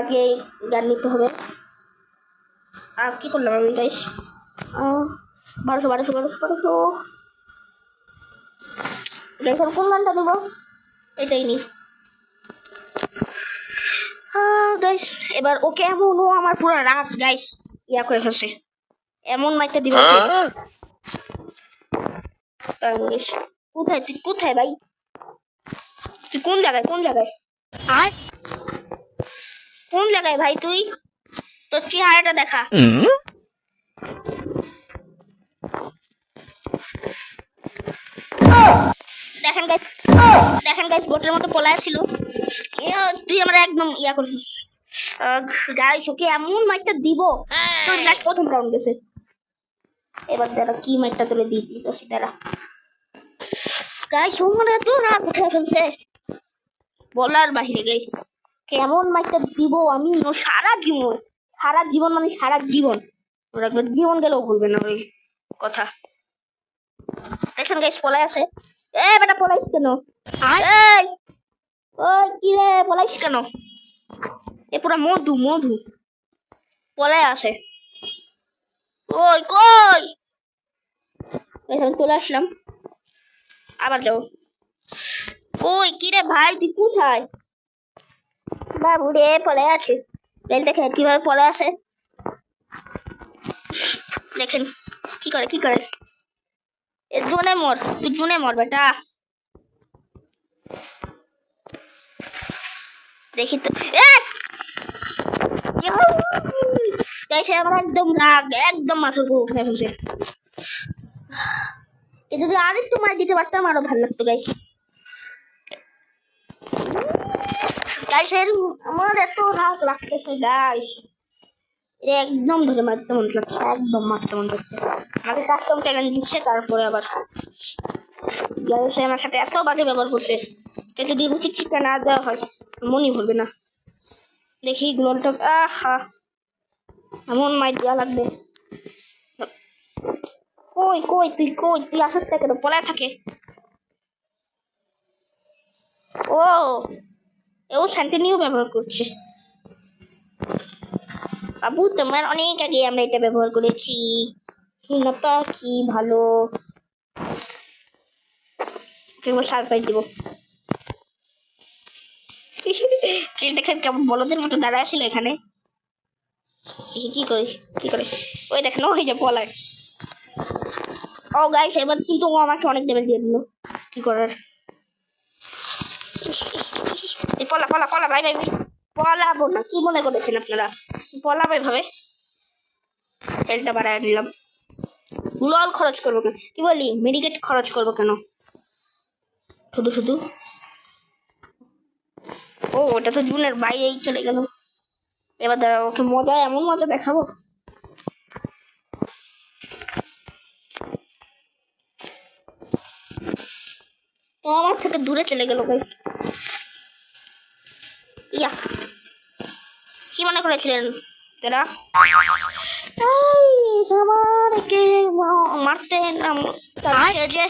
আগে গান নিতে হবে। আর কি করলাম আমি গাইস বারোশো বারোশো বারোশো বারোশো। এখন কোন গানটা দেবো? এটাই নি গাইস এবার ওকে এমন ও আমার পুরো রাত গাইস ইয়া করে ফেলছে। এমন মাইকটা দিবে। তাই কোথায়? তুই কোথায় ভাই? তুই কোন জায়গায়? কোন জায়গায়? কোন জায়গায় ভাই তুই? তোর চেহারাটা দেখা। দেখেন গাইস দেখেন গাইস বোটের মতো পলায় ছিল। তুই আমরা একদম ইয়া করছিস। গাইস ওকে এমন মাইকটা দিব তোর জাস্ট প্রথম রাউন্ড গেছে। এবার দাঁড়া কি মাইকটা তুলে দিয়ে দিই তো দাঁড়া। গাইস ও মানে এত রাগ উঠে ফেলছে। বলার বাহিরে গাইস কেমন মাইকটা দিব আমি? সারা জীবন। সারা জীবন মানে সারা জীবন। ওর জীবন গেলেও ভুলবে না ওই কথা। দেখছেন গাইস পলাই আছে। এ বেটা পলাইস কেন? এই ওই কি রে পলাইস কেন? এ পুরা মধু মধু। পলাই আছে। কই? কই এখানে চলে আসলাম। আবার যাও কই কি রে ভাই তুই কোথায়? বাবু রে পলে আছে। দেখ দেখেন কীভাবে পলে আছে দেখেন কি করে কি করে? জুনে মর, তুই জুনে মর বেটা। দেখি তো! ইয়াউ! আমার একদম রাগ, একদম মাথার উপর উঠে ফেলছে। যদি আরেকটু মার দিতে পারতাম, আরও ভালো লাগতো গাইস গাইস এর আমার এত রাগ লাগতেছে গাইস একদম ধরে মারতে মন একদম মারতে মন লাগছে কাস্টম চ্যালেঞ্জ দিচ্ছে, তারপরে আবার গাইস আমার সাথে এত বাজে ব্যবহার করছে যে যদি উচিত না দেওয়া হয়, মনই ভরবে না। দেখি গ্লোলটা আহা। এমন মাই দেওয়া লাগবে। কই কই তুই কই? তুই আসিস না কেন পলায় থাকে। ও! এও শান্তিনিও ব্যবহার করছে। বাবু, তোমার অনেক আগে আমরা এটা ব্যবহার করেছি। না পাখি ভালো। সারপ্রাইজ দিব। দেখেন কেমন বলদের মতো দাঁড়ায় ছিল এখানে। কি করে কি করে? ওই দেখেন, ওই যে পলায়। ও গাইস এবার কিন্তু ও আমাকে অনেক ড্যামেজ দিয়ে দিল। কি করার? পলা পলা পলা, ভাই ভাই পলাবো না, কি মনে করেছেন আপনারা? পলাবো এভাবে। তেলটা বাড়ায় নিলাম। লল খরচ করব কেন? কি বলি? মেডিকেট খরচ করব কেন? শুধু শুধু। ও, ওটা তো জুনের বাইরেই চলে গেল। এবার দাঁড়া ওকে মজা, এমন মজা দেখাবো? ও আমার থেকে দূরে চলে গেল ভাই ইয়া। কি মনে করেছিলেন তারা? মা- মারতে যে